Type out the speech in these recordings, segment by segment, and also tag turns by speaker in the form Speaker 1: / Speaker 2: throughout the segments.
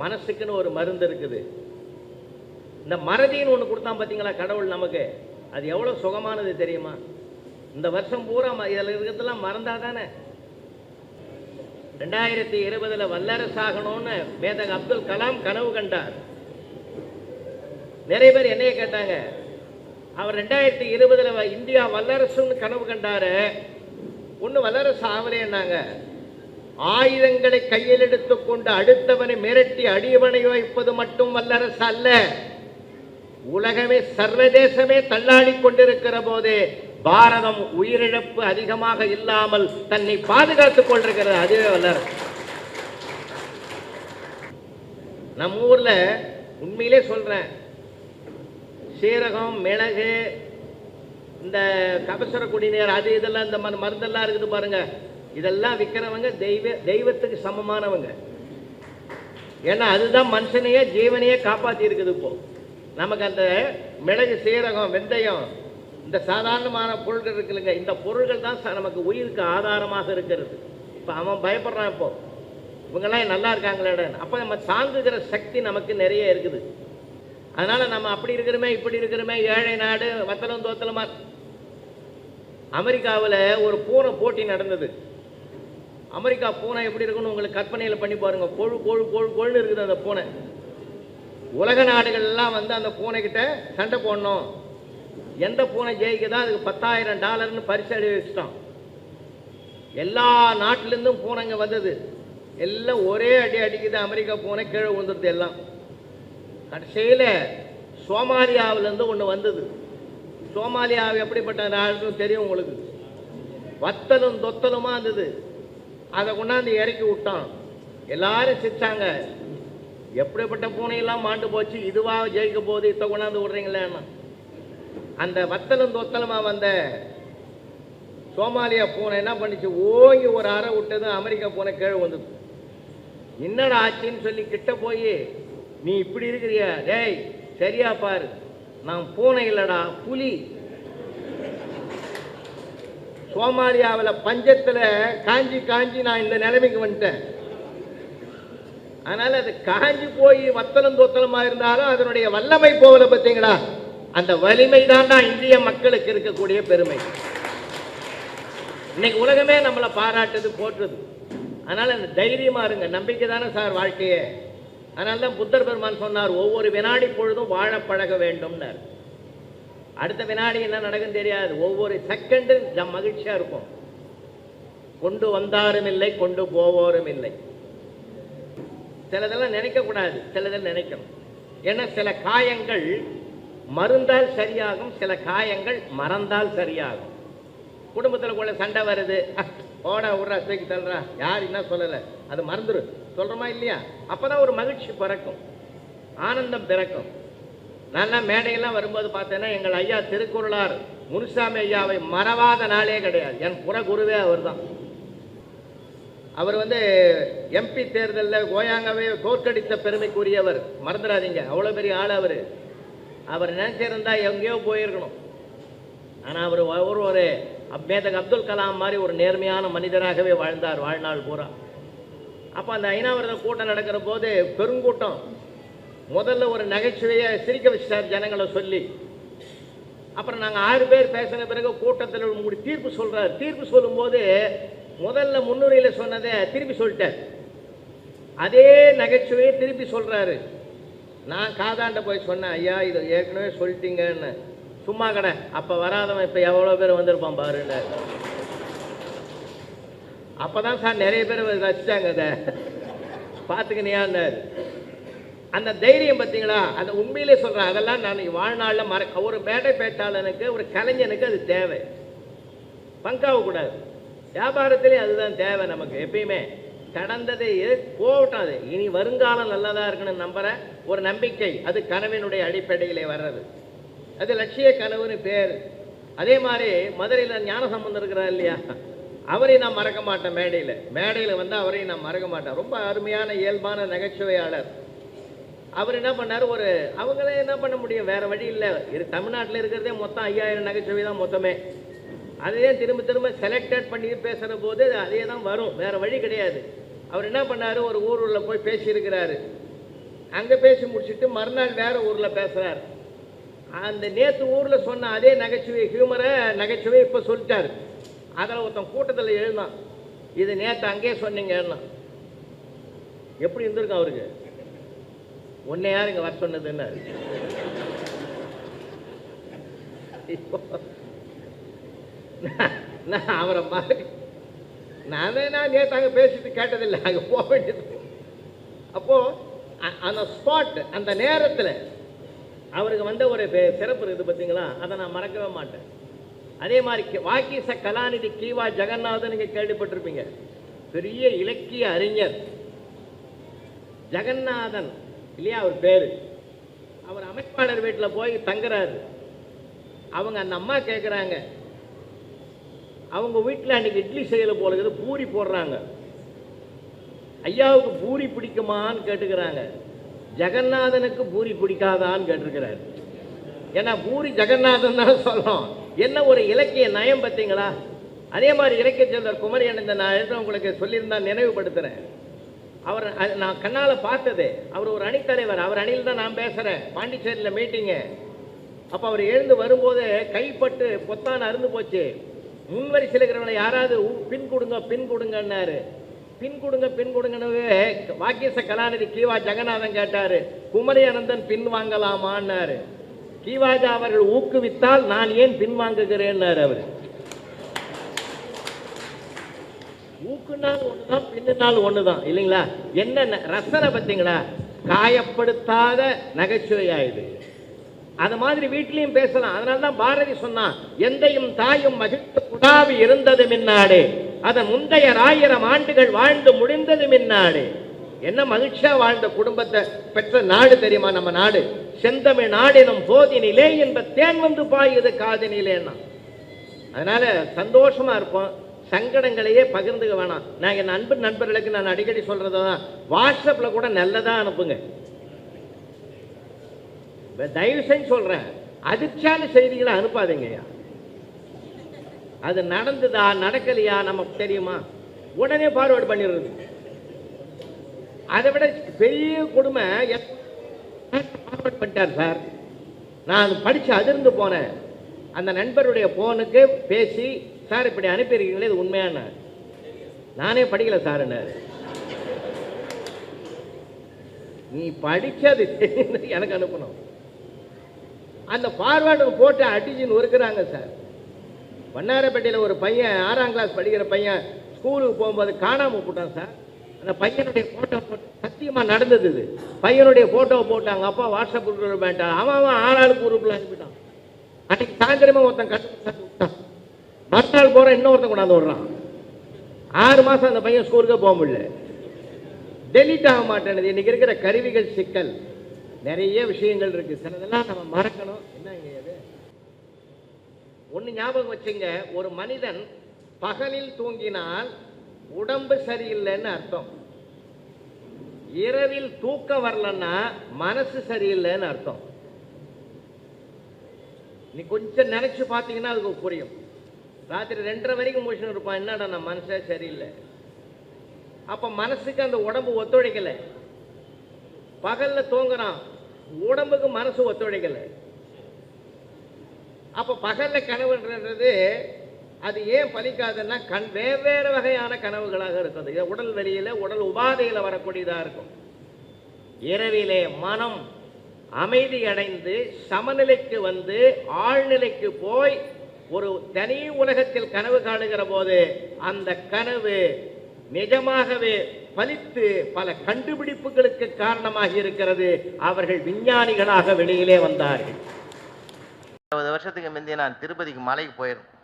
Speaker 1: மனசுக்குன்னு ஒரு மருந்து இருக்குது. இந்த மறதின்னு ஒன்று கொடுத்தான் பார்த்தீங்களா கடவுள் நமக்கு? அது எவ்வளோ சுகமானது தெரியுமா? இந்த வருஷம் பூரா ம- இதில் இருக்கிறதெல்லாம் மறந்தா தானே ரெண்டாயிரத்தி இருபதுல வல்லரசாகணும்னு மேதக அப்துல் கலாம் கனவு கண்டார். நிறைய பேர் என்னைய கேட்டாங்க. அவர் ரெண்டாயிரத்தி இருபதுல இந்தியா வல்லரசுன்னு கனவு கண்டாரு. ஒண்ணு வல்லரசு ஆகலைன்னாங்க. ஆயுதங்களை கையில் எடுத்துக்கொண்டு அடுத்தவனை மிரட்டி அடியவனை வைப்பது மட்டும் வல்லரசு அல்ல. உலகமே சர்வதேசமே தள்ளாடி கொண்டிருக்கிற போதே பாரதம் உயிரிழப்பு அதிகமாக இல்லாமல் தன்னை பாதுகாத்துக் கொண்டிருக்கிறது. அதுவே வல்லரசு. நம்ம ஊர்ல உண்மையிலே சொல்றேன். சீரகம் மிளகு இந்த கபசுர குடிநீர் அது இதெல்லாம் இந்த மருந்தெல்லாம் இருக்குது பாருங்க. இதெல்லாம் விற்கிறவங்க தெய்வ தெய்வத்துக்கு சமமானவங்க. ஏன்னா அதுதான் மனுஷனையே ஜீவனையே காப்பாற்றி இருக்குது இப்போ. நமக்கு அந்த மிளகு சீரகம் வெந்தயம் இந்த சாதாரணமான பொருட்கள் இருக்குல்லைங்க இந்த பொருள்கள் தான் ச- நமக்கு உயிருக்கு ஆதாரமாக இருக்கிறது. இப்போ அவன் பயப்படுறான் இப்போ. இவங்கெல்லாம் நல்லா இருக்காங்களே அப்போ நம்ம தாங்குகிற சக்தி நமக்கு நிறைய இருக்குது. அதனால நம்ம அப்படி இருக்கிறோமே இப்படி இருக்கிறோமே ஏழை நாடு வத்தலம் தோத்தலமா. அமெரிக்காவில் ஒரு பூனை போட்டி நடந்தது. அமெரிக்கா பூனை எப்படி இருக்குன்னு உங்களுக்கு கற்பனையில் பண்ணி பாருங்க. கொழு கொழு கொழு கொழுன்னு இருக்குது அந்த பூனை. உலக நாடுகள்லாம் வந்து அந்த பூனைக்கிட்ட சண்டை போடணும். எந்த பூனை ஜெயிக்குதோ அதுக்கு பத்தாயிரம் டாலர்னு பரிசு அடி வச்சிட்டோம் எல்லா நாட்டிலேருந்தும் பூனைங்க வந்தது. எல்லாம் ஒரே அடி அடிக்குது அமெரிக்கா பூனை கீழே விழுந்துருது எல்லாம். கடைசியில் சோமாலியாவிலேருந்து ஒன்று வந்தது. சோமாலியாவை எப்படிப்பட்ட நாடுன்னு தெரியும் உங்களுக்கு? வத்தலும் தொத்தலுமா இருந்தது. அதை கொண்டாந்து இறக்கி விட்டான். எல்லாரும் சிரிச்சாங்க. எப்படிப்பட்ட பூனையெல்லாம் மாண்டு போச்சு? இதுவாக ஜெயிக்க போகுது இத்த கொண்டாந்து விடுறீங்களேன்னா அந்த வத்தலும் தொத்தலுமா வந்த சோமாலியா பூனை என்ன பண்ணிச்சு? ஓங்கி ஒரு அறை விட்டதும் அமெரிக்கா பூனை கீழே வந்தது என்னடா ஆச்சுன்னு சொல்லி கிட்ட போய் நீ இப்படி இருக்கிறியா? டேய் சரியா பாரு. நான் பூனை இல்லைடா புலி. சோமாலியாவில் பஞ்சத்தில் காஞ்சி காஞ்சி நான் இந்த நிலைமைக்கு வந்துட்டேன். அதனால் அது காஞ்சி போய் வத்தலும் தோத்தலமாக இருந்தாலும் அதனுடைய வல்லமை போகல பார்த்தீங்களா? அந்த வலிமை தான்டா இந்திய மக்களுக்கு இருக்கக்கூடிய பெருமை. இன்னைக்கு உலகமே நம்மளை பாராட்டுது போற்றுது. அதனால் அந்த தைரியமா இருங்க. நம்பிக்கை தானே சார் வாழ்க்கையே. அதனால தான் புத்தர் பெருமான் சொன்னார் ஒவ்வொரு வினாடி பொழுதும் வாழ பழக வேண்டும்னார். அடுத்த வினாடி என்ன நடக்கும் தெரியாது. ஒவ்வொரு செகண்டும் நம் மகிழ்ச்சியாக இருக்கும். கொண்டு வந்தாரும் இல்லை கொண்டு போவோரும் இல்லை. சிலதெல்லாம் நினைக்கக்கூடாது. சிலதெல்லாம் நினைக்கணும். ஏன்னா சில காயங்கள் மருந்தால் சரியாகும் சில காயங்கள் மறந்தால் சரியாகும். குடும்பத்தில் கூட சண்டை வருது. ஓடா விட்றா தூக்கி தள்ளுறா. யார் என்ன சொல்லலை? அது மறந்துடும் சொல்கிறோமா இல்லையா? அப்பதான் ஒரு மகிழ்ச்சி பிறக்கும். ஆனந்தம் பிறக்கும். நான் மேடையெல்லாம் வரும்போது பார்த்தேன்னா எங்கள் ஐயா திருக்குறளார் முனுசாமி ஐயாவை மறவாத நாளே கிடையாது. என் புறகுருவே அவர்தான். அவர் வந்து எம்பி தேர்தலில் கோயாங்கவே தோற்கடித்த பெருமைக்குரியவர். மறந்துடாதீங்க அவ்வளோ பெரிய ஆள் அவர். அவர் நினச்சிருந்தா எங்கேயோ போயிருக்கணும். ஆனால் அவர் ஒரு ஒரு மேதக் அப்துல் கலாம் மாதிரி ஒரு நேர்மையான மனிதராகவே வாழ்ந்தார் வாழ்நாள் பூரா. அப்போ அந்த ஐநாவிரத கூட்டம் நடக்கிற போது பெருங்கூட்டம். முதல்ல ஒரு நகைச்சுவையை சிரிக்க வச்சிட்டார் ஜனங்களை சொல்லி. அப்புறம் நாங்கள் ஆறு பேர் பேசின பிறகு கூட்டத்தில் உங்களுக்கு தீர்ப்பு சொல்கிறார் தீர்ப்பு சொல்லும்போது முதல்ல முன்னுரையில் சொன்னதை திருப்பி சொல்லிட்டார். அதே நகைச்சுவையை திருப்பி சொல்கிறாரு நான் காதாண்ட போய் சொன்னேன் ஐயா இதை ஏற்கனவே சொல்லிட்டீங்கன்னு. சும்மா கடை. அப்போ வராதவன் இப்போ எவ்வளோ பேர் வந்திருப்பான் பாருன்னு. அப்போ தான் சார் நிறைய பேர் ரசித்தாங்க அதை பார்த்துக்கினியான்னாரு அந்த தைரியம் பார்த்தீங்களா? அந்த உண்மையிலே சொல்கிறேன் அதெல்லாம் நான் வாழ்நாளில் மற ஒரு மேடை பேட்டாளனுக்கு ஒரு கலைஞனுக்கு அது தேவை. பங்காகக்கூடாது வியாபாரத்திலே அதுதான் தேவை நமக்கு எப்பயுமே. கடந்ததை போகட்டும் அது. இனி வருங்காலம் நல்லதாக இருக்குன்னு நம்புற ஒரு நம்பிக்கை அது கனவினுடைய அடிப்படையிலே வர்றது. அது லட்சிய கனவுன்னு பேர். அதே மாதிரி மதுரையில் ஞானசம்பந்தம் இருக்கிறார் இல்லையா? அவரையும் நான் மறக்க மாட்டேன் மேடையில். மேடையில் வந்து அவரையும் நான் மறக்க மாட்டேன். ரொம்ப அருமையான இயல்பான நகைச்சுவையாளர். அவர் என்ன பண்ணார்? ஒரு அவங்களே என்ன பண்ண முடியும்? வேறு வழி இல்லை. இரு தமிழ்நாட்டில் இருக்கிறதே மொத்தம் ஐயாயிரம் நகைச்சுவை தான் மொத்தமே. அதையே திரும்ப திரும்ப செலக்டட் பண்ணி பேசுகிற போது அதே தான் வரும். வேறு வழி கிடையாது. அவர் என்ன பண்ணாரு? ஒரு ஊருள்ள போய் பேசியிருக்கிறாரு. அங்கே பேசி முடிச்சுட்டு மறுநாள் வேறு ஊரில் பேசுகிறார் அந்த நேற்று ஊரில் சொன்ன அதே நகைச்சுவை ஹியூமரை நகைச்சுவை இப்போ சொல்லிட்டாரு. அதில் ஒருத்தன் கூட்டத்தில் எழுந்தான். இது நேற்று அங்கேயே சொன்னீங்கன்னா எப்படி இருந்திருக்கும் அவருக்கு? உன்னை யார் இங்கே வர சொன்னதுன்னு இப்போ நான் அவரை மாதிரி. நான் நான் நேற்றாங்க அங்கே பேசிட்டு கேட்டதில்லை. அங்கே போக வேண்டியது. அப்போது அந்த ஸ்பாட் அந்த நேரத்தில் அவருக்கு வந்த ஒரு சிறப்பு இருக்குது பார்த்தீங்களா அதை நான் மறக்கவே மாட்டேன். அதே மாதிரி கி- வாக்கீச கலாநிதி கீவா ஜெகநாதன் நீங்கள் கேள்விப்பட்டிருப்பீங்க. பெரிய இலக்கிய அறிஞர். ஜெகநாதன். இல்லையா அவர் பேர்? அவர் அமைப்பாளர் வீட்டில் போய் தங்குறாரு. அவங்க அந்த அம்மா கேட்குறாங்க அவங்க வீட்டில் அன்னைக்கு இட்லி செய்யல போல இருக்குது பூரி போடுறாங்க. ஐயாவுக்கு பூரி பிடிக்குமான்னு கேட்டுக்கிறாங்க. ஜெகநாதனுக்கு பூரி பிடிக்காதான்னு கேட்டிருக்கிறாரு ஏன்னா பூரி ஜெகநாதன் தான் சொல்றோம் என்ன ஒரு இலக்கிய நயம் பார்த்தீங்களா? அதே மாதிரி இலக்கிய செல்வர் குமரி அணிந்த நான் எழுத உங்களுக்கு சொல்லியிருந்தா நினைவுபடுத்துறேன். அவர் அது நான் கண்ணால் பார்த்தது. அவர் ஒரு அணித்தலைவர். அவர் அணியில் தான் நான் பேசுகிறேன் பாண்டிச்சேரியில் மீட்டிங்கு அப்போ அவர் எழுந்து வரும்போது கைப்பட்டு பொத்தான் அருந்து போச்சு. முன்வரிசையில் இருக்கிறவங்களை யாராவது பின் கொடுங்க பின் கொடுங்கன்னாரு. பின் கொடுங்க பின் கொடுங்கன்னு வாக்கியச கலாநிதி கீவா ஜெகநாதன் கேட்டார். குமரி அனந்தன் பின் வாங்கலாமான்னாரு. கீவாஜா அவர்கள் ஊக்குவித்தால் நான் ஏன் பின் வாங்குகிறேன்னாரு அவர். ஊக்குனால் ஒண்ணுதான் பின்னுனால் ஒண்ணுதான். இல்லைங்களா? என்ன ரசனை பார்த்தீங்களா? காயப்படுத்தாத நகைச்சுவை ஆயுது அது மாதிரி வீட்லயும் பேசலாம். அதனால தான் பாரதி சொன்னான் எந்தையும் தாயும் மகிழ்ந்து குடாவி இருந்தது மின்னாடு. அதன் முந்தைய ஆயிரம் ஆண்டுகள் வாழ்ந்து முடிந்தது மின்னாடு. என்ன மகிழ்ச்சியா வாழ்ந்த குடும்பத்தை பெற்ற நாடு தெரியுமா நம்ம நாடு? செந்தமிழ் நாடினும் போதினிலே என்ப தேன் வந்து பாயுது காதினிலேன்னா. அதனால சந்தோஷமா இருப்போம். சங்கடங்களையே பகிர்ந்துக்க வேணாம். நான் என் அன்பு நண்பர்களுக்கு நான் அடிக்கடி சொல்கிறது தான் வாட்ஸ்அப்ல கூட நல்லதா அனுப்புங்க. தயவு செஞ்சு சொல்றேன் அதிர்ச்சியான செய்திகளை அனுப்பாதீங்கய்யா. அது நடந்ததா நடக்கலையா நமக்கு தெரியுமா? உடனே ஃபார்வேர்டு பண்ணிடுறது. அதை விட பெரிய கொடுமை ஃபார்வர்ட் பண்ணிட்டார் சார். நான் படிச்சு அதிர்ந்து போனேன். அந்த நண்பருடைய போனுக்கு பேசி சார் இப்படி அனுப்பியிருக்கீங்களே இது உண்மையான நானே படிக்கல சார்ன்னாரு நீ படிக்காது எனக்கு அனுப்பணும். அந்த ஃபார்வேர்டு போட்டு அடிச்சுன்னு ஒருக்குறாங்க சார். வண்ணாரப்பேட்டையில் ஒரு பையன் ஆறாம் கிளாஸ் படிக்கிற பையன் ஸ்கூலுக்கு போகும்போது காணாமல் போட்டான் சார். அந்த பையனுடைய ஃபோட்டோ போட்டு சத்தியமாக நடந்தது இது. பையனுடைய ஃபோட்டோவை போட்டாங்க அப்பா வாட்ஸ்அப் குரூப்பில் வேண்டாம் அவன் அவன் ஆறாளுக்கு குரூப்பில் அனுப்பிட்டான். அன்னைக்கு சாயந்தரமாக ஒருத்தன் கட்டு விட்டான் இன்னொருத்தன் கொண்டாந்து விடுறான். ஆறு மாதம் அந்த பையன் ஸ்கூலுக்கே போக முடியல. டெலீட் ஆக மாட்டேனது இன்னைக்கு இருக்கிற கருவிகள் சிக்கல் நிறைய விஷயங்கள் இருக்கு. சிலதெல்லாம் நம்ம மறக்கணும். என்ன இது? ஒன்று ஞாபகம் வச்சுங்க. ஒரு மனிதன் பகலில் தூங்கினால் உடம்பு சரியில்லைன்னு அர்த்தம். இரவில் தூக்கம் வரலன்னா மனசு சரியில்லைன்னு அர்த்தம். நீ கொஞ்சம் நினைச்சு பார்த்தீங்கன்னா அதுக்கு புரியும். ராத்திரி ரெண்டரை வரைக்கும் முடிச்சுன்னு இருப்பான். என்னடா நான் மனசே சரியில்லை. அப்போ மனசுக்கு அந்த உடம்பு ஒத்துழைக்கலை. பகலில் தூங்குறான். உடம்புக்கு மனசு ஒத்துழைக்கலை. அப்போ பகல்ல கனவுன்றது அது ஏன் பலிக்காதுன்னா கண் வெவ்வேறு வகையான கனவுகளாக இருக்குது இது உடல் வெளியில உடல் உபாதையில் வரக்கூடியதாக இருக்கும். இரவிலே மனம் அமைதி அடைந்து சமநிலைக்கு வந்து ஆழ்நிலைக்கு போய் ஒரு தனி உலகத்தில் கனவு காணுகிற போது அந்த கனவு நிஜமாகவே பலித்து பல கண்டுபிடிப்புகளுக்கு காரணமாக இருக்கிறது. அவர்கள் விஞ்ஞானிகளாக வெளியிலே வந்தார்கள்.
Speaker 2: இருபது வருஷத்துக்கு முந்தைய நான் திருப்பதிக்கு மலைக்கு போயிருந்தேன்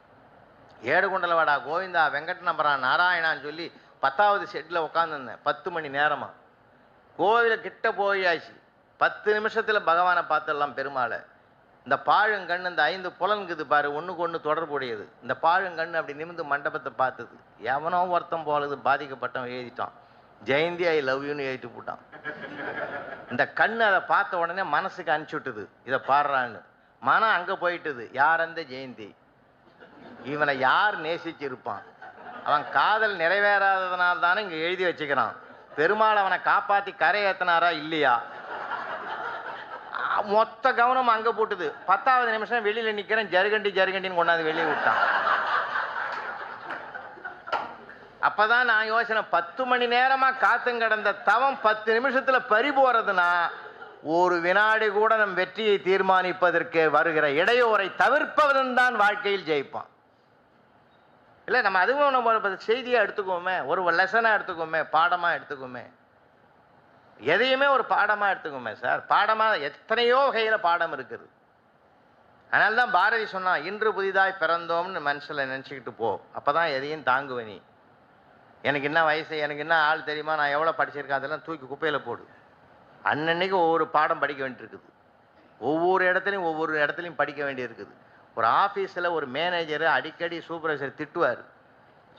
Speaker 2: ஏடுகுண்டலவாடா கோவிந்தா வெங்கட் நம்பரா நாராயணான்னு சொல்லி பத்தாவது ஷெட்டில் உட்காந்துருந்தேன் பத்து மணி நேரமாக கோவில கிட்ட போயாச்சு. பத்து நிமிஷத்தில் பகவானை பார்த்துடலாம் பெருமாளை. இந்த பாழுங்கண் இந்த ஐந்து புலன்குது பாரு ஒன்றுக்கு ஒன்று தொடர்புடையது. இந்த பாழுங்கண் அப்படி நிமிந்து மண்டபத்தை பார்த்தது. எவனோ ஒருத்தன் போலது பாதிக்கப்பட்டவன் எழுதிட்டான். ஜெயந்தி ஐ லவ் யூன்னு எழுதிட்டு போட்டான். இந்த கண் அதை பார்த்த உடனே மனசுக்கு அனுப்பிச்சு விட்டுது. இதை பாடுறான்னு. மனம் அங்கே போயிட்டுது. யார் அந்த ஜெயந்தி? இவனை யார் நேசிச்சிருப்பான்? அவன் காதல் நிறைவேறாததுனால தானே இங்கே எழுதி வச்சுக்கிறான். பெருமாள் அவனை காப்பாற்றி கரை ஏத்தினாரா இல்லையா? மொத்த கவனம் அங்கே போட்டுது. பத்தாவது நிமிஷம் வெளியில் நிற்கிறேன் ஜருகண்டி ஜருகண்டின்னு கொண்டாந்து வெளியே விட்டான். அப்பதான் நான் யோசனை பத்து மணி நேரமா காத்தும் கிடந்த தவம் பத்து நிமிஷத்துல பறி போறதுன்னா ஒரு வினாடி கூட நம் வெற்றியை தீர்மானிப்பதற்கு வருகிற இடையூறை தவிர்ப்பவன் தான் வாழ்க்கையில் ஜெயிப்பான். இல்லை நம்ம அதுவும் நம்ம செய்தியாக எடுத்துக்கோமே ஒரு லெசனாக எடுத்துக்கோமே பாடமாக எடுத்துக்கோமே எதையுமே ஒரு பாடமாக எடுத்துக்கோமே சார். பாடமாக எத்தனையோ வகையில் பாடம் இருக்குது. அதனால தான் பாரதி சொன்னான் இன்று புதிதாய் பிறந்தோம்னு மனசில் நினச்சிக்கிட்டு போ. அப்போ தான் எதையும் தாங்குவே நீ. எனக்கு என்ன வயசு எனக்கு என்ன ஆள் தெரியுமா? நான் எவ்வளோ படிச்சிருக்கேன்? அதெல்லாம் தூக்கி குப்பையில் போடு. அன்னன்னைக்கு ஒவ்வொரு பாடம் படிக்க வேண்டியிருக்குது. ஒவ்வொரு இடத்துலையும் ஒவ்வொரு இடத்துலையும் படிக்க வேண்டியிருக்குது. ஒரு ஆஃபீஸில் ஒரு மேனேஜர் அடிக்கடி சூப்பர்வைசர் திட்டுவார்.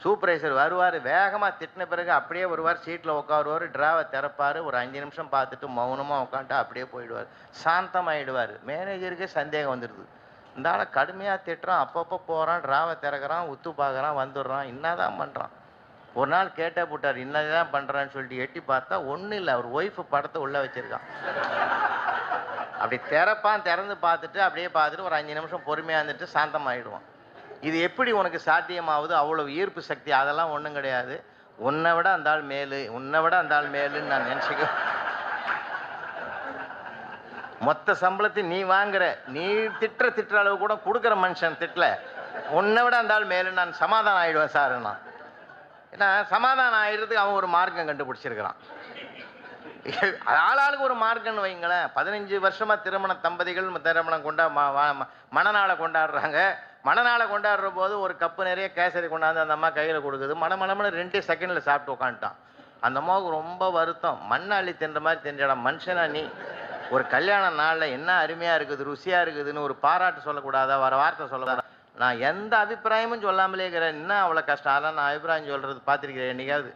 Speaker 2: சூப்பர்வைசர் வருவார் வேகமாக திட்டின பிறகு அப்படியே வருவார் சீட்டில் உட்காருவார் டிராவை திறப்பார் ஒரு அஞ்சு நிமிஷம் பார்த்துட்டு மௌனமாக உட்காந்துட்டு அப்படியே போயிடுவார். சாந்தமாயிடுவார். மேனேஜருக்கே சந்தேகம் வந்துடுது இந்த ஆளை கடுமையாக திட்டுறான் அப்பப்போ போகிறான் டிராவை திறக்கிறான் உத்து பார்க்குறான் வந்துடுறான் என்னதான் பண்ணுறான் ஒரு நாள் கேட்டே போட்டார் என்னதான் பண்ணுறான்னு சொல்லிட்டு எட்டி பார்த்தா ஒன்றும் இல்லை அவர் ஒய்ஃபு படத்தை உள்ளே வச்சிருக்கான். அப்படி திறப்பான் திறந்து பார்த்துட்டு அப்படியே பார்த்துட்டு ஒரு அஞ்சு நிமிஷம் பொறுமையாக இருந்துட்டு சாந்தமாயிடுவான். இது எப்படி உனக்கு சாத்தியமாகுது அவ்வளவு ஈர்ப்பு சக்தி அதெல்லாம் ஒன்றும் கிடையாது. உன்னை விட அந்த ஆள் மேலு உன்னை விட அந்த ஆள் மேலுன்னு நான் நினச்சிக்க மொத்த சம்பளத்தை நீ வாங்குற. நீ திட்டுற திட்டுற அளவு கூட கொடுக்குற மனுஷன் திட்டல. உன்னை விட அந்த ஆள் மேலு நான் சமாதானம் ஆகிடுவேன் சார் நான். ஏன்னா சமாதானம் ஆகிடுறதுக்கு அவன் ஒரு மார்க்கம் கண்டுபிடிச்சிருக்கிறான். ஆளாளுக்கு ஒரு மார்க்கம்னு வைங்களேன். பதினஞ்சு வருஷமாக திருமண தம்பதிகள் திருமணம் கொண்டா ம- மணநாளை கொண்டாடுறாங்க. மணநாளை கொண்டாடுற போது ஒரு கப்பு நிறைய கேசரி கொண்டாந்து அந்த அம்மா கையில் கொடுக்குது. மணமணமனு ரெண்டே செகண்டில் சாப்பிட்டு உட்காந்துட்டான் அந்த அம்மாவுக்கு ரொம்ப வருத்தம். மண்ணை அள்ளி தின்ற மாதிரி தின்றடா மனுஷனா நீ. ஒரு கல்யாண நாளில் என்ன அருமையாக இருக்குது ருசியாக இருக்குதுன்னு ஒரு பாராட்டு சொல்லக்கூடாதா? வர வார்த்தை சொல்லக்கூடாது நான் எந்த அபிப்பிராயமும் சொல்லாமலே இருக்கிறேன். என்ன அவ்வளோ கஷ்டம்? அதான் நான் அபிப்பிராயம் சொல்கிறது பார்த்துருக்கிறேன். என்னைக்காவது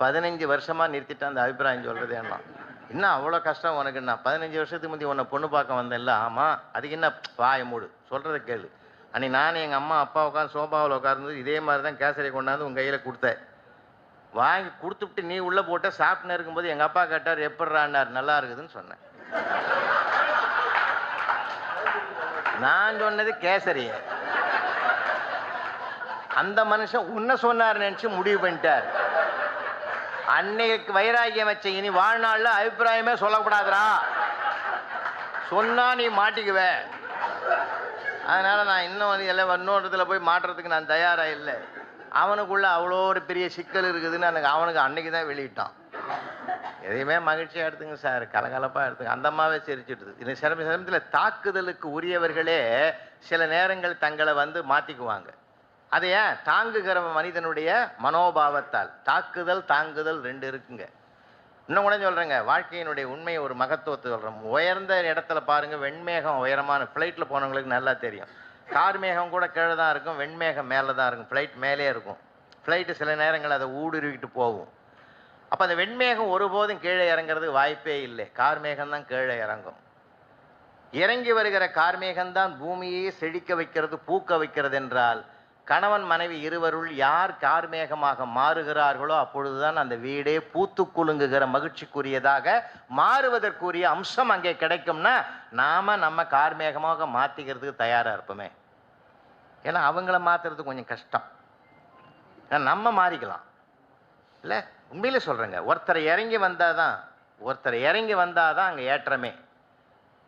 Speaker 2: பதினஞ்சு வருஷமாக நிறுத்திட்டு அந்த அபிப்பிராயம் சொல்கிறது என்ன என்ன அவ்வளோ கஷ்டம் உனக்கு என்ன பதினஞ்சு வருஷத்துக்கு முந்தி உன்னை பொண்ணு பார்க்க வந்தேன்ல? ஆமாம் அதுக்கு என்ன வாய மூடு? சொல்கிறத கேளு. அன்னைக்கு நான் எங்கள் அம்மா அப்பா உட்காந்து சோபாவில் உட்கார்ந்து இதே மாதிரி தான் கேசரியை கொண்டாந்து உங்கள் கையில் கொடுத்தேன். வாங்கி கொடுத்துட்டு நீ உள்ளே போட்ட சாப்பிட்டுன்னு இருக்கும்போது எங்கள் அப்பா கேட்டார் எப்படிறான்னார்? நல்லா இருக்குதுன்னு சொன்னேன். நான் சொன்னது கேசரி அந்த மனுஷன் உன்னை சொன்னார் நினச்சி முடிவு பண்ணிட்டார். அன்னைக்கு வைராகியம் வச்ச இனி வாழ்நாளில் அபிப்பிராயமே சொல்லக்கூடாதுரா சொன்னா நீ மாட்டிக்குவ. அதனால் நான் இன்னும் வந்து எல்லாம் இன்னொருத்துல போய் மாட்டுறதுக்கு நான் தயாராக இல்லை. அவனுக்குள்ள அவ்வளோ ஒரு பெரிய சிக்கல் இருக்குதுன்னு எனக்கு அவனுக்கு அன்னைக்கு தான் வெளியிட்டான். எதையுமே மகிழ்ச்சியாக எடுத்துங்க சார் கலகலப்பாக எடுத்துங்க. அந்த அம்மாவே சிரிச்சிடுது. இந்த சிரம சிரமத்தில் தாக்குதலுக்கு உரியவர்களே சில நேரங்கள் தங்களை வந்து மாற்றிக்குவாங்க அது ஏன்? தாங்குகிற மனிதனுடைய மனோபாவத்தால். தாக்குதல் தாங்குதல் ரெண்டு இருக்குங்க. இன்னும் கூட சொல்கிறேங்க வாழ்க்கையினுடைய உண்மையை ஒரு மகத்துவத்தை சொல்கிறோம் உயர்ந்த இடத்துல பாருங்கள் வெண்மேகம் உயரமான ஃப்ளைட்டில் போனவங்களுக்கு நல்லா தெரியும். கார் மேகம் கூட கீழே தான் இருக்கும் வெண்மேகம் மேலே தான் இருக்கும். ஃப்ளைட் மேலே இருக்கும். ஃப்ளைட்டு சில நேரங்கள் அதை ஊடுருவிட்டு போகும். அப்போ அந்த வெண்மேகம் ஒருபோதும் கீழே இறங்குறது வாய்ப்பே இல்லை. கார் மேகம் தான் கீழே இறங்கும். இறங்கி வருகிற கார்மேகம்தான் பூமியை செழிக்க வைக்கிறது பூக்க வைக்கிறது என்றால் கணவன் மனைவி இருவருள் யார் கார்மேகமாக மாறுகிறார்களோ அப்பொழுதுதான் அந்த வீடே பூத்து குலுங்குகிற மகிழ்ச்சிக்குரியதாக மாறுவதற்குரிய அம்சம் அங்கே கிடைக்கும்னா நாம நம்ம கார்மேகமாக மாற்றிக்கிறதுக்கு தயாராக இருப்போமே. ஏன்னா அவங்கள மாத்துறது கொஞ்சம் கஷ்டம். நம்ம மாறிக்கலாம். இல்லை? உண்மையிலே சொல்கிறேங்க ஒருத்தர் இறங்கி வந்தால் தான் ஒருத்தர் இறங்கி வந்தால் தான் அங்கே ஏற்றமே.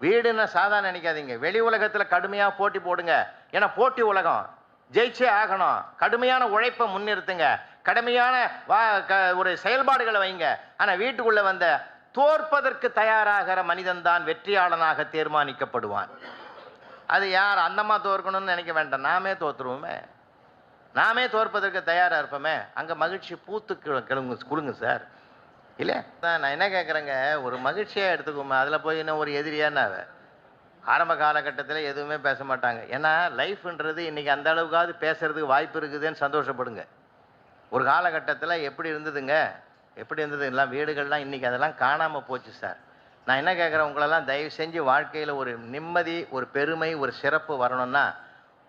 Speaker 2: வீடுன்னு சாதாரண நினைக்காதீங்க. வெளி உலகத்தில் கடுமையாக போட்டி போடுங்க. ஏன்னா போட்டி உலகம். ஜெயிச்சே ஆகணும். கடுமையான உழைப்பை முன்னிறுத்துங்க. கடுமையான வா க- ஒரு செயல்பாடுகளை வைங்க. ஆனால் வீட்டுக்குள்ளே வந்த தோற்பதற்கு தயாராகிற மனிதன்தான் வெற்றியாளனாக தீர்மானிக்கப்படுவான். அது யார்? அந்தம்மா தோற்கணும்னு நினைக்க வேண்டாம். நாமே தோற்றுருவோமே நாமே தோற்பதற்கு தயாராக இருப்போமே. அங்கே மகிழ்ச்சி பூத்து கிளு- கிளம்பு சார். இல்லை நான் என்ன கேட்குறேங்க ஒரு மகிழ்ச்சியாக எடுத்துக்கோமே அதில் போய் இன்னும் ஒரு எதிரியான்னு ஆரம்ப காலகட்டத்தில் எதுவுமே பேச மாட்டாங்க. ஏன்னா லைஃப்ன்றது இன்னைக்கு அந்த அளவுக்காவது பேசுறதுக்கு வாய்ப்பு இருக்குதுன்னு சந்தோஷப்படுங்க. ஒரு காலகட்டத்தில் எப்படி இருந்ததுங்க? எப்படி இருந்தது? எல்லாம் வீடுகள்லாம் இன்றைக்கி அதெல்லாம் காணாமல் போச்சு சார். நான் என்ன கேட்குறேன் உங்களெல்லாம் தயவு செஞ்சு வாழ்க்கையில் ஒரு நிம்மதி ஒரு பெருமை ஒரு சிறப்பு வரணும்னா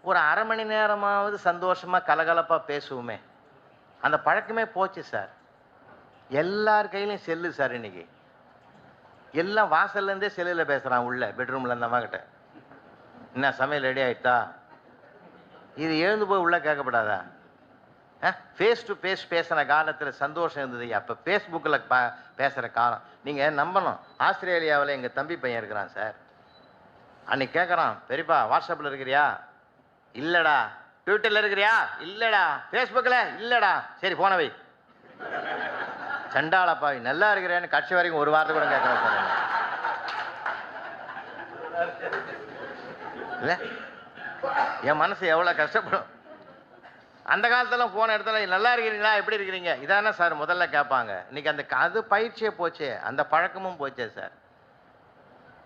Speaker 2: ஒரு அரை மணி நேரமாவது சந்தோஷமாக கலகலப்பாக பேசுவோமே. அந்த பழக்கமே போச்சு சார். எல்லார் கையிலையும் செல்லு சார் இன்றைக்கி எல்லாம் வாசல்லேருந்தே செல்லில் பேசுகிறான் உள்ள பெட்ரூமில் அந்த அம்மாக்கிட்ட என்ன சமையல் ரெடி ஆகிட்டா இது எழுந்து போய் உள்ளே கேட்கப்படாதா? ஃபேஸ் டு ஃபேஸ் பேசுகிற காலத்தில் சந்தோஷம் இருந்தது அப்போ ஃபேஸ்புக்கில் பா பேசுகிற காலம். நீங்கள் நம்பணும். ஆஸ்திரேலியாவில் எங்கள் தம்பி பையன் இருக்கிறான் சார். அன்னைக்கு கேட்குறான் பெரியப்பா வாட்ஸ்அப்பில் இருக்கிறியா? இல்லைடா. ட்விட்டரில் இருக்கிறியா? இல்லைடா. ஃபேஸ்புக்கில் இல்லைடா. சரி போனவை சண்டாளப்பாவி நல்லா இருக்கிறேன்னு கட்சி வரைக்கும் ஒரு வாரத்தை கூட கேட்கல சார் இல்லை? என் மனசு எவ்வளோ கஷ்டப்படும்? அந்த காலத்தெல்லாம் போன இடத்துல நல்லா இருக்கிறீங்களா? எப்படி இருக்கிறீங்க? இதானே சார் முதல்ல கேட்பாங்க. இன்னைக்கு அந்த அது பயிற்சியே போச்சே அந்த பழக்கமும் போச்சே சார்.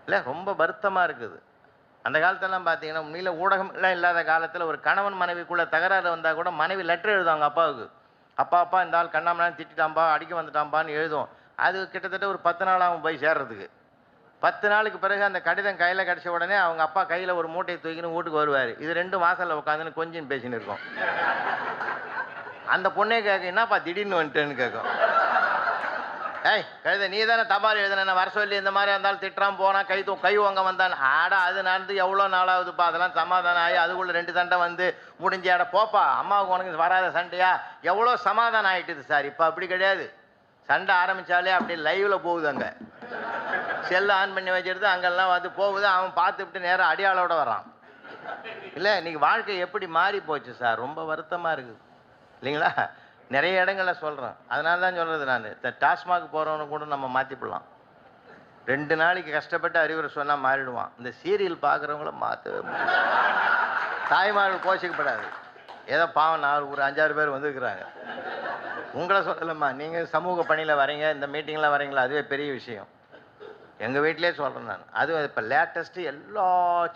Speaker 2: இல்லை ரொம்ப வருத்தமாக இருக்குது. அந்த காலத்தெல்லாம் பார்த்தீங்கன்னா உண்மையில் ஊடகம்லாம் இல்லாத காலத்தில் ஒரு கணவன் மனைவிக்குள்ளே தகராறு வந்தால் கூட மனைவி லெட்டர் எழுதுவாங்க அப்பாவுக்கு. அப்பா அப்பா இந்த ஆள் கண்ணாமலாம் திட்டிட்டாம்பா அடிக்க வந்துட்டாம்பான்னு எழுதும் அது கிட்டத்தட்ட ஒரு பத்து நாள் ஆகும் போய் சேர்றதுக்கு. பத்து நாளுக்கு பிறகு அந்த கடிதம் கையில் கிடச்ச உடனே அவங்க அப்பா கையில் ஒரு மூட்டையை தூக்கின்னு வீட்டுக்கு வருவார். இது ரெண்டும் வாசலில் உட்காந்துன்னு கொஞ்சம் பேசின்னு இருக்கும். அந்த பொண்ணே கேட்க என்னப்பா திடீர்னு வந்துட்டேன்னு கேட்கும்? ஏய் கழுத நீ தானே தபால் எழுதுன வர சொல்லி இந்த மாதிரி இருந்தாலும் திட்டுறான் போனான் கை தூ கை வாங்க வந்தான். ஆடா அது நடந்து எவ்வளோ நாளாகுதுப்பா? அதெல்லாம் சமாதானம் ஆகி அதுக்குள்ளே ரெண்டு சண்டை வந்து முடிஞ்ச ஆட போப்பா அம்மாவுக்கு உனக்கு வராத சண்டையா? எவ்வளோ சமாதானம் ஆயிட்டுது சார் இப்போ அப்படி கிடையாது. சண்டை ஆரம்பித்தாலே அப்படி லைவில் போகுது அங்கே. செல்லை ஆன் பண்ணி வச்சிருது அங்கெல்லாம் வந்து போகுது அவன் பார்த்துட்டு நேராக அடியாளோட வரான். இல்லை இன்றைக்கி வாழ்க்கை எப்படி மாறி போச்சு சார்? ரொம்ப வருத்தமாக இருக்குது. இல்லைங்களா? நிறைய இடங்களில் சொல்கிறேன் அதனால தான் சொல்கிறது நான். இந்த டாஸ்மாக் போகிறவனு கூட நம்ம மாற்றிப்படலாம் ரெண்டு நாளைக்கு கஷ்டப்பட்டு அறிவுரை சொன்னால் மாறிடுவான். இந்த சீரியல் பார்க்குறவங்கள மாற்றவே தாய்மார்கள் கோஷிக்கப்படாது. ஏதோ பாவம் நாலு ஒரு அஞ்சாறு பேர் வந்திருக்கிறாங்க. உங்களை சொல்லலம்மா. நீங்கள் சமூக பணியில் வரீங்க இந்த மீட்டிங்கில் வரீங்களா? அதுவே பெரிய விஷயம். எங்கள் வீட்டிலே சொல்கிறேன் நான். அதுவும் இப்போ லேட்டஸ்ட்டு எல்லா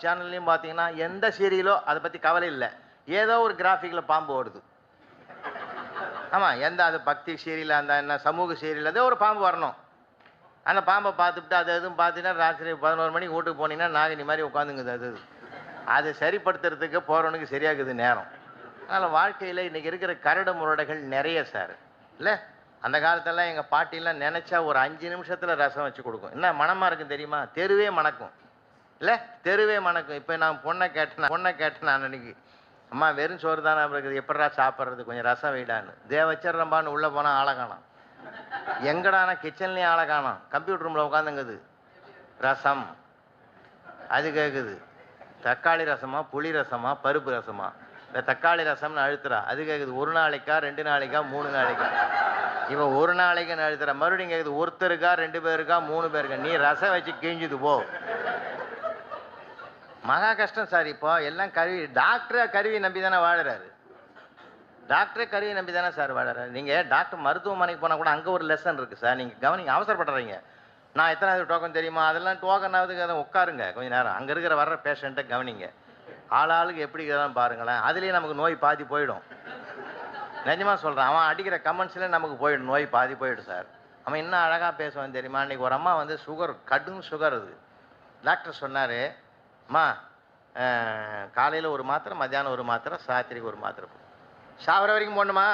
Speaker 2: சேனல்லையும் பார்த்தீங்கன்னா எந்த சீரியலோ அதை பற்றி கவலை இல்லை. ஏதோ ஒரு கிராஃபிக்கில் பாம்பு ஓடுது. ஆமாம் எந்த அது பக்தி சீரியல் அந்த என்ன சமூக சீரியல் அதே ஒரு பாம்பு வரணும். அந்த பாம்பை பார்த்துட்டு அது எதுவும் பார்த்தீங்கன்னா ராத்திரி பதினோரு மணிக்கு வீட்டுக்கு போனீங்கன்னா நாகினி மாதிரி உட்காந்துங்குது அது அது. அது சரிப்படுத்துறதுக்கு போகிறவனுக்கு சரியாகுது நேரம். அதனால் வாழ்க்கையில் இன்றைக்கி இருக்கிற கரடு முரடைகள் நிறைய சார். இல்லை? அந்த காலத்தெல்லாம் எங்கள் பாட்டிலாம் நினச்சா ஒரு அஞ்சு நிமிஷத்தில் ரசம் வச்சு கொடுக்கும். என்ன மனமாக இருக்கும் தெரியுமா? தெருவே மணக்கும். இல்லை? தெருவே மணக்கும். இப்போ நான் பொண்ணை கேட்டேன் பொண்ணை கேட்டேன் நான் அன்னைக்கு. அம்மா வெறும் சோறு தானே இருக்குது எப்படா சாப்பிட்றது? கொஞ்சம் ரசம் வைடான்னு. தே வச்சிடறம்பான்னு உள்ளே போனால் ஆளை காணும். எங்கடானா கிச்சன்லேயும் ஆளை காணும். கம்ப்யூட்டர் ரூமில் உட்காந்துங்குது ரசம். அது கேட்குது தக்காளி ரசமா? புளி ரசமா? பருப்பு ரசமா? இந்த தக்காளி ரசம்னு அழுத்துறா. அது கேட்குது ஒரு நாளைக்கா? ரெண்டு நாளைக்கா? மூணு நாளைக்கா? இவன் ஒரு நாளைக்குன்னு அழுத்துறா. மறுபடியும் கேட்குது ஒருத்தருக்கா? ரெண்டு பேருக்கா? மூணு பேருக்கா? நீ ரசம் வச்சு கிழிஞ்சுது போ. மகா கஷ்டம் சார் இப்போ. எல்லாம் கருவி டாக்டரை கருவி நம்பி தானே வாழுறாரு. டாக்டரே கருவி நம்பி தானே சார் வாழறாரு. நீங்கள் டாக்டர் மருத்துவமனைக்கு போனால் கூட அங்கே ஒரு லெசன் இருக்குது சார். நீங்கள் கவனிங்க அவசரப்படுறீங்க நான் எத்தனாவது டோக்கன் தெரியுமா? அதெல்லாம் டோக்கனாவது அதை உட்காருங்க. கொஞ்சம் நேரம். அங்கே இருக்கிற வர்ற பேஷண்ட்டை கவனிங்க. ஆள் ஆளுக்கு எப்படி இருக்கிறான்னு பாருங்களேன். அதுலேயே நமக்கு நோய் பாதி போயிடும். நிஜமாக சொல்கிறேன் அவன் அடிக்கிற கமெண்ட்ஸ்லேயே நமக்கு போயிடும். நோய் பாதி போயிடும் சார். அவன் என்ன அழகாக பேசுவான் தெரியுமா? அன்றைக்கி ஒரு அம்மா வந்து சுகர் கடும் சுகர் அது. டாக்டர் சொன்னார் அம்மா காலையில் ஒரு மாத்திரை மத்தியானம் ஒரு மாத்திரை சாத்திரிக்கு ஒரு மாத்திரை போடு. சாவர வரைக்கும் போடணுமா?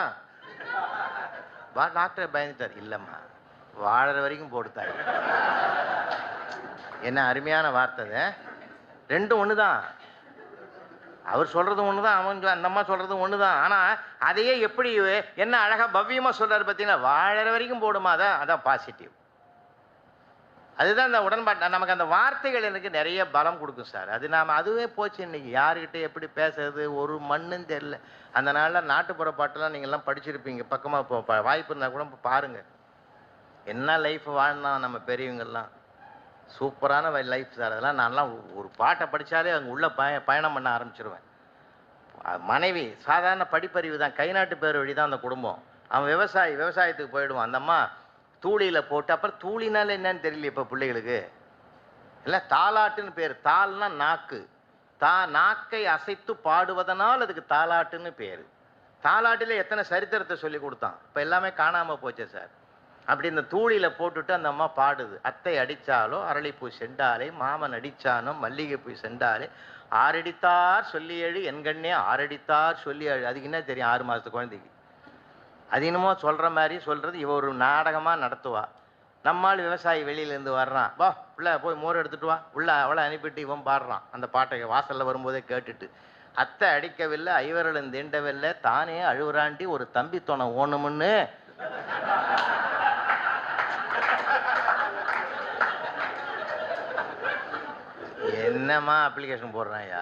Speaker 2: வா டாக்டர் பயந்துட்டார். இல்லைம்மா வாழற வரைக்கும் போடுத்தாரு என்ன அருமையான வார்த்தை ரெண்டும் ஒன்று தான் அவர் சொல்கிறது ஒன்று தான் அவன் அந்தம்மா அந்த அம்மா ஒன்று தான் ஆனால் அதையே எப்படி என்ன அழகாக பவ்யமாக சொல்கிறார் பார்த்தீங்கன்னா வாழற வரைக்கும் போடுமா அதான் அதான் பாசிட்டிவ் அதுதான் அந்த உடன்பாட்டு நமக்கு அந்த வார்த்தைகள் எனக்கு நிறைய பலம் கொடுக்கும் சார். அது நாம் அதுவே போச்சு இன்னைக்கு. யாருக்கிட்ட எப்படி பேசுறது? ஒரு மண்ணுன்னு தெரில அந்த நாளில் நாட்டுப்புற பாட்டெல்லாம் நீங்கள்லாம் படிச்சிருப்பீங்க. பக்கமாக இப்போ வாய்ப்பு இருந்தால் கூட இப்போ பாருங்கள் என்ன லைஃப் வாழ்னா நம்ம பெரியவங்கள்லாம் சூப்பரான லைஃப் சார். அதெல்லாம் நான்லாம் ஒரு- பாட்டை படித்தாலே அங்கே உள்ளே பய பயணம் பண்ண ஆரம்பிச்சிருவேன். மனைவி சாதாரண படிப்பறிவு தான். கைநாட்டு பேர் வழி தான் அந்த குடும்பம். அவன் விவசாயி விவசாயத்துக்கு போயிடுவான். அந்த அம்மா தூளியில் போட்டு அப்புறம் தூளினால என்னன்னு தெரியல இப்போ பிள்ளைகளுக்கு? இல்லை தாலாட்டுன்னு பேர். தாள்னா நாக்கு. தா நாக்கை அசைத்து பாடுவதனால் அதுக்கு தாலாட்டுன்னு பேர். தாலாட்டில் எத்தனை சரித்திரத்தை சொல்லி கொடுத்தான்? இப்போ எல்லாமே காணாமல் போச்சே சார். அப்படி இந்த தூளியில் போட்டுட்டு அந்த அம்மா பாடுது. அத்தை அடித்தாலோ அரளிப்பூ செண்டாலே மாமன் அடித்தானோ மல்லிகைப்பூ செண்டாலே ஆறடித்தார் சொல்லி எழு என்கண்ணே ஆறடித்தார் சொல்லி எழு அதுக்கு என்ன தெரியும்? ஆறு மாதத்து குழந்தைக்கு. அது என்னமோ சொல்கிற மாதிரி சொல்கிறது இவ ஒரு நாடகமாக நடத்துவா. நம்மால் விவசாயி வெளியிலேருந்து வர்றான். வா உள்ளே போய் மோர் எடுத்துட்டு வா. உள்ள அவளை அனுப்பிட்டு இவன் பாடுறான். அந்த பாட்டை வாசல்ல வரும்போதே கேட்டுட்டு. அத்தை அடிக்கவில்லை ஐவரலும் தீண்டவில்லை தானே அழுவுறாண்டி ஒரு தம்பி துணை ஓணுமுன்னு. என்னம்மா அப்ளிகேஷன் போடுறான்யா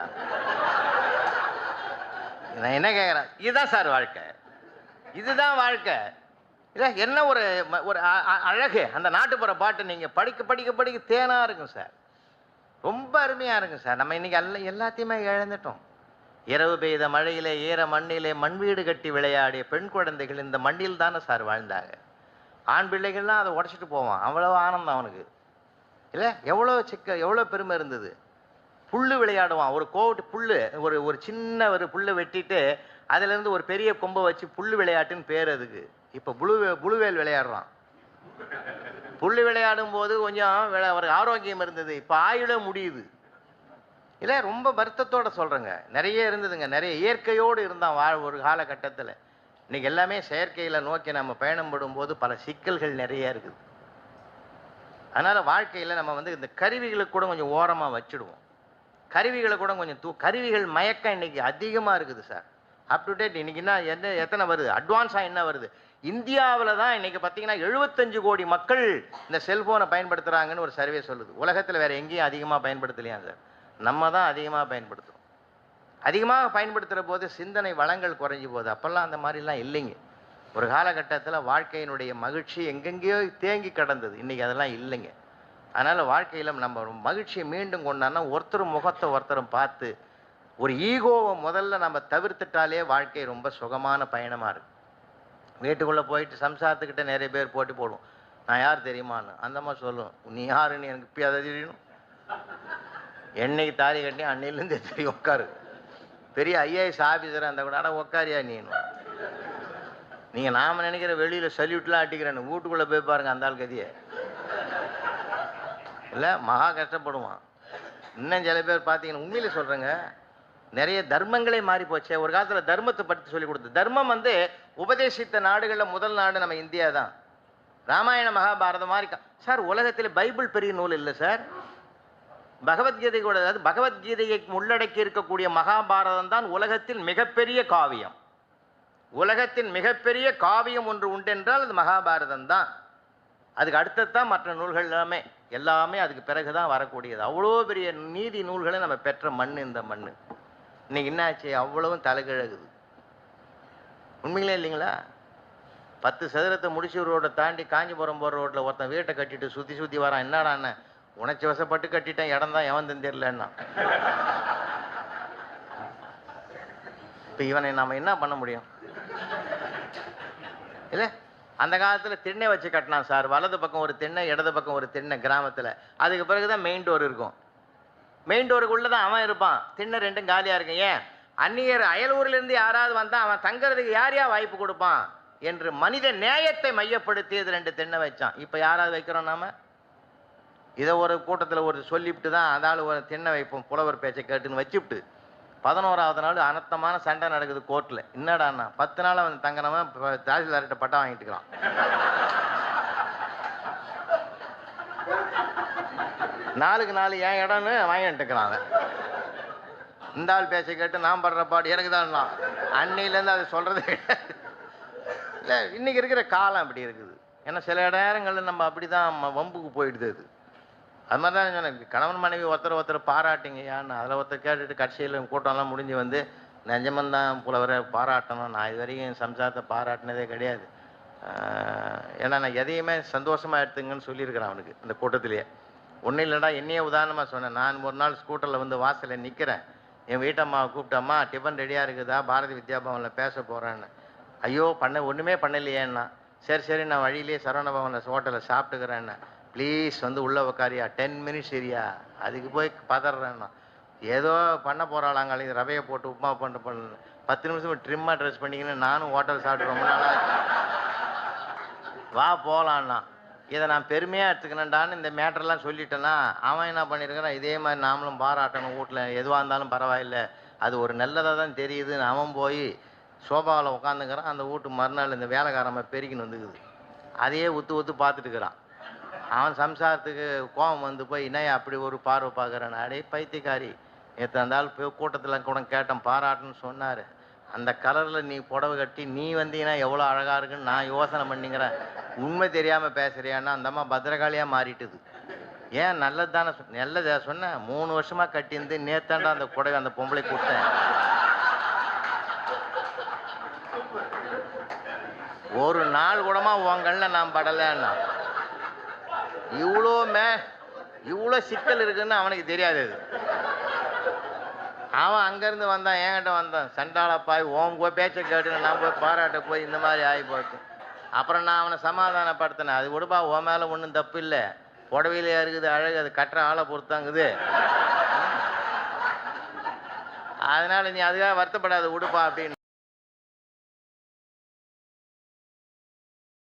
Speaker 2: நான் என்ன கேட்குறேன் இதுதான் சார் வாழ்க்கை. இதுதான் வாழ்க்கை. இல்லை என்ன ஒரு ம- ஒரு அ- அ- அழகு? அந்த நாட்டுப்புற பாட்டு நீங்கள் படிக்க படிக்க படிக்க தேனாக இருக்கும் சார். ரொம்ப அருமையாக இருக்கும் சார். நம்ம இன்றைக்கி எல்லா எல்லாத்தையுமே இழந்துட்டோம். இரவு பெய்த மழையிலே ஈர மண்ணிலே மண் வீடு கட்டி விளையாடிய பெண் குழந்தைகள் இந்த மண்ணில் தானே சார் வாழ்ந்தாங்க. ஆண் பிள்ளைகள்லாம் அதை உடச்சிட்டு போவான். அவ்வளோ ஆனந்தம் அவனுக்கு. இல்லை எவ்வளோ சிக்க எவ்வளோ பெருமை இருந்தது. புல் விளையாடுவான். ஒரு கோவட்டு புல் ஒரு ஒரு சின்ன ஒரு புல்லை வெட்டிட்டு அதுலேருந்து ஒரு பெரிய கொம்பை வச்சு புல் விளையாட்டுன்னு பேர் அதுக்கு. இப்போ புழு புழுவேல் விளையாடுறான். புல் விளையாடும் போது கொஞ்சம் அவருக்கு ஒரு ஆரோக்கியம் இருந்தது. இப்போ ஆயுள முடியுது. இல்லை ரொம்ப வருத்தத்தோடு சொல்கிறேங்க நிறைய இருந்ததுங்க. நிறைய இயற்கையோடு இருந்தான் வா ஒரு காலகட்டத்தில். இன்னைக்கு எல்லாமே செயற்கையில் நோக்கி நம்ம பயணம் போது பல சிக்கல்கள் நிறைய இருக்குது. அதனால் வாழ்க்கையில் நம்ம வந்து இந்த கருவிகளை கூட கொஞ்சம் ஓரமாக வச்சுடுவோம். கருவிகளை கூட கொஞ்சம் தூ கருவிகள் மயக்கம் இன்னைக்கு அதிகமாக இருக்குது சார். அப் டு டேட் இன்னைக்கு என்ன எத்தனை வருது? அட்வான்ஸாக என்ன வருது? இந்தியாவில் தான் இன்றைக்கி பார்த்தீங்கன்னா எழுபத்தஞ்சு கோடி மக்கள் இந்த செல்ஃபோனை பயன்படுத்துகிறாங்கன்னு ஒரு சர்வே சொல்லுது. உலகத்தில் வேறு எங்கேயும் அதிகமாக பயன்படுத்தலையா சார் நம்ம தான் அதிகமாக பயன்படுத்துகிறோம் அதிகமாக பயன்படுத்துகிற போது சிந்தனை வளங்கள் குறைஞ்சி போகுது. அப்போல்லாம் அந்த மாதிரிலாம் இல்லைங்க. ஒரு காலகட்டத்தில் வாழ்க்கையினுடைய மகிழ்ச்சி எங்கெங்கேயோ தேங்கி கிடந்தது. இன்றைக்கி அதெல்லாம் இல்லைங்க. அதனால் வாழ்க்கையில் நம்ம மகிழ்ச்சியை மீண்டும் கொண்டான்னா ஒருத்தர் முகத்தை ஒருத்தரும் பார்த்து ஒரு ஈகோவை முதல்ல நம்ம தவிர்த்துட்டாலே வாழ்க்கை ரொம்ப சுகமான பயணமாக இருக்குது வீட்டுக்குள்ளே போயிட்டு சம்சாரத்துக்கிட்ட நிறைய பேர் போட்டி போடுவோம். நான் யார் தெரியுமான்னு? அந்தம்மா மாதிரி சொல்லும் நீ யாருன்னு எனக்கு இப்போ அதை தெரியணும் என்னைக்கு தாலி கட்டி அன்னையிலேருந்து தெரியும் உட்காரு. பெரிய ஐஏஎஸ் ஆஃபீஸராக இருந்தால் கூட ஆனால் உட்காரியா நீனும் நீங்கள் நாம் நினைக்கிற வெளியில் சல்யூட்லாம் அட்டிக்கிறேன்னு வீட்டுக்குள்ளே போய் பாருங்கள் அந்த ஆள் கதியை. இல்லை மகா கஷ்டப்படுவான். இன்னும் சில பேர் பார்த்தீங்கன்னா உண்மையில சொல்கிறேங்க நிறைய தர்மங்களே மாறி போச்சே. ஒரு காலத்தில் தர்மத்தை பற்றி சொல்லி கொடுத்து தர்மம் வந்து உபதேசித்த நாடுகளில் முதல் நாடு நம்ம இந்தியா தான். ராமாயண மகாபாரதம் மாதிரி கா- சார் உலகத்தில் பைபிள் பெரிய நூல் இல்லை சார். பகவத்கீதை கூட அதாவது பகவத்கீதையை உள்ளடக்கி இருக்கக்கூடிய மகாபாரதம் தான் உலகத்தில் மிகப்பெரிய காவியம். உலகத்தின் மிகப்பெரிய காவியம் ஒன்று உண்டென்றால் அது மகாபாரதம் தான். அதுக்கு அடுத்தது தான் மற்ற நூல்கள் எல்லாமே. எல்லாமே அதுக்கு பிறகு தான் வரக்கூடியது. அவ்வளோ பெரிய நீதி நூல்களை நம்ம பெற்ற மண் இந்த மண். இன்னைக்கு என்னாச்சு? அவ்வளவும் தலைகிழகுது. உண்மைங்களே இல்லைங்களா? பத்து சதுரத்தை முடிச்சு ரோட்டை தாண்டி காஞ்சிபுரம் போகிற ரோட்டில் ஒருத்தன் வீட்டை கட்டிட்டு சுற்றி சுற்றி வரான். என்னடா அண்ணன் வசப்பட்டு கட்டிட்டேன். இடம் தான் எவன் தெரியலன்னா. இப்போ இவனை நாம் என்ன பண்ண முடியும்? இல்லை? அந்த காலத்தில் திண்ணை வச்சு கட்டினான் சார். வலது பக்கம் ஒரு திண்ணை இடது பக்கம் ஒரு திண்ணை கிராமத்தில். அதுக்கு பிறகு தான் மெயின் டோர் இருக்கும். மெயின் டோருக்குள்ளே தான் அவன் இருப்பான். திண்ணை ரெண்டும் காலியாக இருக்கும். ஏன்? அந்நியர் அயலூர்லேருந்து யாராவது வந்தால் அவன் தங்கிறதுக்கு யார் யார் வாய்ப்பு கொடுப்பான்? என்று மனித நேயத்தை மையப்படுத்தி இது ரெண்டு திண்ணை வச்சான். இப்போ யாராவது வைக்கிறோம் நாம? இதை ஒரு கூட்டத்தில் ஒரு சொல்லிவிட்டு தான் அதால் ஒரு திண்ணை வைப்போம். புலவர் பேச்சை கேட்டுன்னு வச்சுவிட்டு. பதினோராவது நாள் அனர்த்தமான சண்டை நடக்குது கோர்ட்டில் என்னடாண்ணா பத்து நாள் அவன் தங்கினவன் தாசில்தார்கிட்ட பட்டம் வாங்கிட்டுக்கிறான் நாளுக்கு நாலு என் இடம்னு வாங்கிட்டு இருக்கிறான் அவன். இந்த ஆள் பேச கேட்டு நான் படுற பாடு எனக்கு தான் அன்னையிலேருந்து அதை சொல்கிறதே இல்லை இன்னைக்கு இருக்கிற காலம் அப்படி இருக்குது. ஏன்னா சில நேரங்களில் நம்ம அப்படி தான் வம்புக்கு போயிடுது அது. அது மாதிரி தான் சொன்னேன் கணவன் மனைவி ஒருத்தர் ஒருத்தர் பாராட்டிங்கயான்னு அதில் ஒருத்தர் கேட்டுட்டு கடைசியில் கூட்டம்லாம் முடிஞ்சு வந்து நெஞ்சமந்தான் புலவரை பாராட்டணும். நான் இது வரைக்கும் என் சம்சாரத்தை பாராட்டினதே கிடையாது. ஏன்னா நான் எதையுமே சந்தோஷமாக எடுத்துங்கன்னு சொல்லியிருக்கிறேன் அவனுக்கு இந்த கூட்டத்திலேயே. ஒன்றும் இல்லைடா என்னையே உதாரணமாக சொன்னேன். நான் ஒரு நாள் ஸ்கூட்டரில் வந்து வாசலில் நிற்கிறேன் என் வீட்டம்மாவை கூப்பிட்டம்மா டிஃபன் ரெடியாக இருக்குதா? பாரதி வித்யாபவனில் பேச போகிறேன்னு ஐயோ பண்ண ஒன்றுமே பண்ணலையேன்னா. சரி சரி நான் வழியிலேயே சரவண பவனில் ஹோட்டலில் சாப்பிட்டுக்கிறேன்னு. ப்ளீஸ் வந்து உள்ளே உக்காரியா? டென் மினிட்ஸ் சரியா? அதுக்கு போய் பதறேன்னா. ஏதோ பண்ண போகிறாளாங்களே ரவையை போட்டு உப்புமா பண்ண பண்ணு. பத்து நிமிஷம் ட்ரிம்மாக ட்ரெஸ் பண்ணிக்கின்னு நானும் ஹோட்டல் சாப்பிட்டு ரொம்ப நாளாக வா போகலான்னா இதை நான் பெருமையாக எடுத்துக்கணுண்டான்னு இந்த மேட்டர்லாம் சொல்லிட்டேன்னா அவன் என்ன பண்ணியிருக்கிறான் இதே மாதிரி நாமளும் பாராட்டணும் வீட்டில் எதுவாக இருந்தாலும் பரவாயில்ல. அது ஒரு நல்லதாக தான் தெரியுதுன்னு அவன் போய் சோபாவில் உட்காந்துக்கிறான் அந்த வீட்டு மறுநாள் இந்த வேலைக்காரன் பெருக்கின்னு வந்துக்குது. அதையே ஒத்து ஒத்து பார்த்துட்டு இருக்கிறான் அவன் சம்சாரத்துக்கு கோபம் வந்து போய் என்னையா அப்படி ஒரு பார்வை பார்க்குறேன். அடே பைத்தியக்காரி. நேற்று அந்த ஆள் கூட்டத்தில் கூட கேட்டேன் பாராட்டுன்னு சொன்னார். அந்த கலரில் நீ புடவை கட்டி நீ வந்தீங்கன்னா எவ்வளோ அழகாக இருக்குன்னு நான் யோசனை பண்ணிங்கிறேன் உண்மை தெரியாமல் பேசுகிறியான்னா அந்தம்மா பத்திரகாளியாக மாறிட்டுது. ஏன்? நல்லது தானே நல்லதா சொன்னேன். மூணு வருஷமாக கட்டியிருந்து நேத்தாண்டா அந்த புடவை அந்த பொம்பளை கொடுத்தேன். ஒரு நாள் கூடமா உங்கள்ல நான் படலைன்னா இவ்வளோ மே இவ்வளோ சிக்கல் இருக்குன்னு அவனுக்கு தெரியாது அது. அவன் அங்கேருந்து வந்தான் என்கிட்ட வந்தான். சண்டாளப்பாய் ஓம் போய் பேச்சை கேட்டு நான் போய் பாராட்ட போய் இந்த மாதிரி ஆகி போச்சு. அப்புறம் நான் அவனை சமாதானப்படுத்தினேன். அது விடுப்பா உன் மேலே ஒன்றும் தப்பு இல்லை. புடவையிலே இருக்குது அழகு அது கட்டுற ஆளை பொறுத்தாங்குது. அதனால் நீ அதுக்காக வருத்தப்படாது விடுப்பா அப்படின்னு.